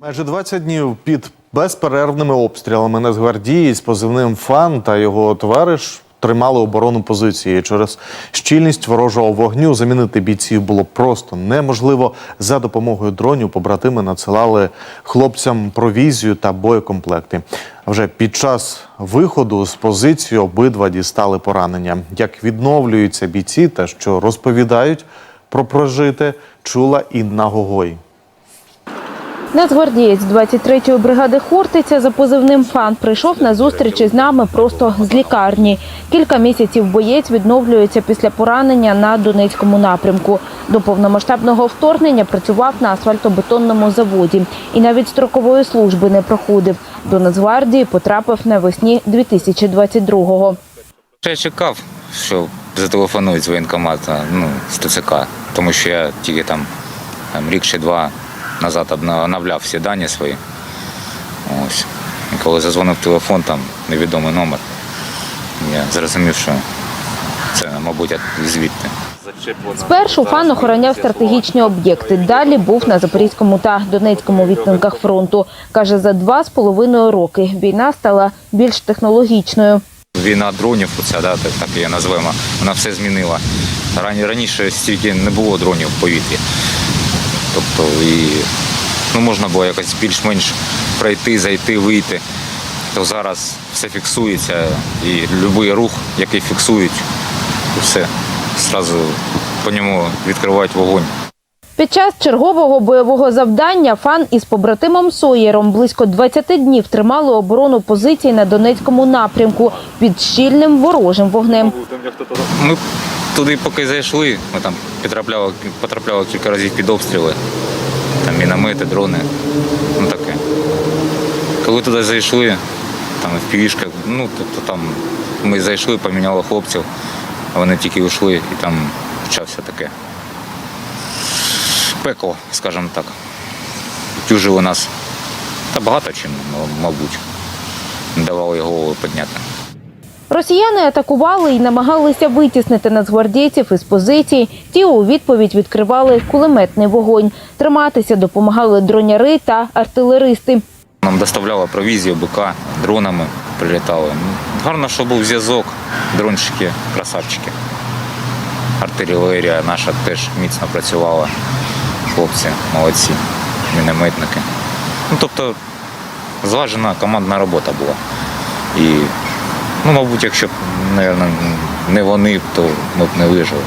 Майже 20 днів під безперервними обстрілами нацгвардієць позивним Фан та його товариш тримали оборону позиції. Через щільність ворожого вогню замінити бійців було просто неможливо. За допомогою дронів побратими надсилали хлопцям провізію та боєкомплекти. Вже під час виходу з позиції обидва дістали поранення. Як відновлюються бійці та що розповідають про прожите, чула Інна Гогой. Нацгвардієць 23-ї бригади Хортиця за позивним «Фан» прийшов на зустріч із нами просто з лікарні. Кілька місяців боєць відновлюється після поранення на Донецькому напрямку. До повномасштабного вторгнення працював на асфальтобетонному заводі і навіть строкової служби не проходив. До Нацгвардії потрапив навесні 2022-го. Я чекав, що зателефонують з воєнкомату, ну, з ТЦК, тому що я тільки там, там рік чи два назад оновляв всі дані свої. Ось. І коли зазвонив телефон, там невідомий номер, я зрозумів, що це, мабуть, звідти. Спершу фан охороняв стратегічні об'єкти. Далі був на Запорізькому та Донецькому відтинках фронту. Каже, за два з половиною роки війна стала більш технологічною. Війна дронів, оця, да, так, так її назвемо, вона все змінила. Раніше стільки не було дронів в повітрі. Тобто і ну, можна було якось більш-менш пройти, зайти, вийти. То зараз все фіксується і будь-який рух, який фіксують, і все. Зразу по ньому відкривають вогонь. Під час чергового бойового завдання фан із побратимом Соєром близько 20 днів тримали оборону позицій на Донецькому напрямку під щільним ворожим вогнем. Ми туди поки зайшли, ми там потрапляли, потрапляли кілька разів під обстріли. Там міномети, дрони, ну таке. Коли туди зайшли, там в півішка, ну тобто там ми зайшли, поміняли хлопців, а вони тільки йшли і там почався таке. Пекло, скажімо так. Тюжили нас та багато чим, мабуть. Давали голову підняти. Росіяни атакували і намагалися витіснити нацгвардійців із позицій. Ті у відповідь відкривали кулеметний вогонь. Триматися допомагали дроняри та артилеристи. Нам доставляла провізію, БК, дронами прилітали. Ну, Гарно, що був зв'язок, дронщики, красавчики. Артилерія наша теж міцно працювала. Хлопці, молодці, мінометники. Ну, тобто зважена командна робота була. І, ну, мабуть, якщо б, мабуть, не вони, то ми б не вижили.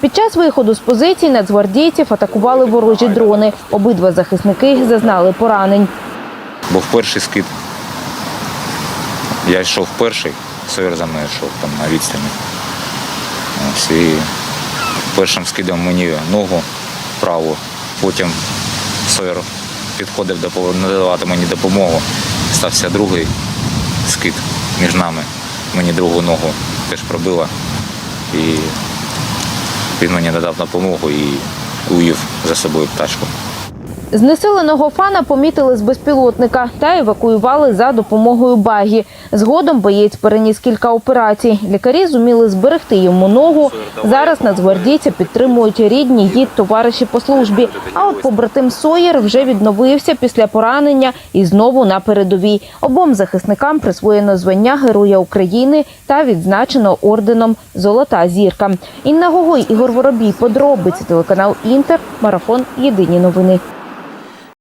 Під час виходу з позицій нацгвардійців атакували ворожі дрони. Обидва захисники зазнали поранень. Був перший скид. Я йшов перший, Сойер за мною йшов там на відстані. Ось, і першим скидом мені ногу праву, потім Сойер підходив надавати мені допомогу. Стався другий скид між нами. Мені другу ногу теж пробило. І він мені надав допомогу і уїв за собою пташку. Знесиленого фана помітили з безпілотника та евакуювали за допомогою багі. Згодом боєць переніс кілька операцій. Лікарі зуміли зберегти йому ногу. Зараз нацгвардійця підтримують рідні й товариші по службі. А от побратим Соєр вже відновився після поранення і знову на передовій. Обом захисникам присвоєно звання Героя України та відзначено орденом Золота зірка. Інна Гогой, Ігор Воробій, подробиці телеканал Інтер, марафон Єдині новини.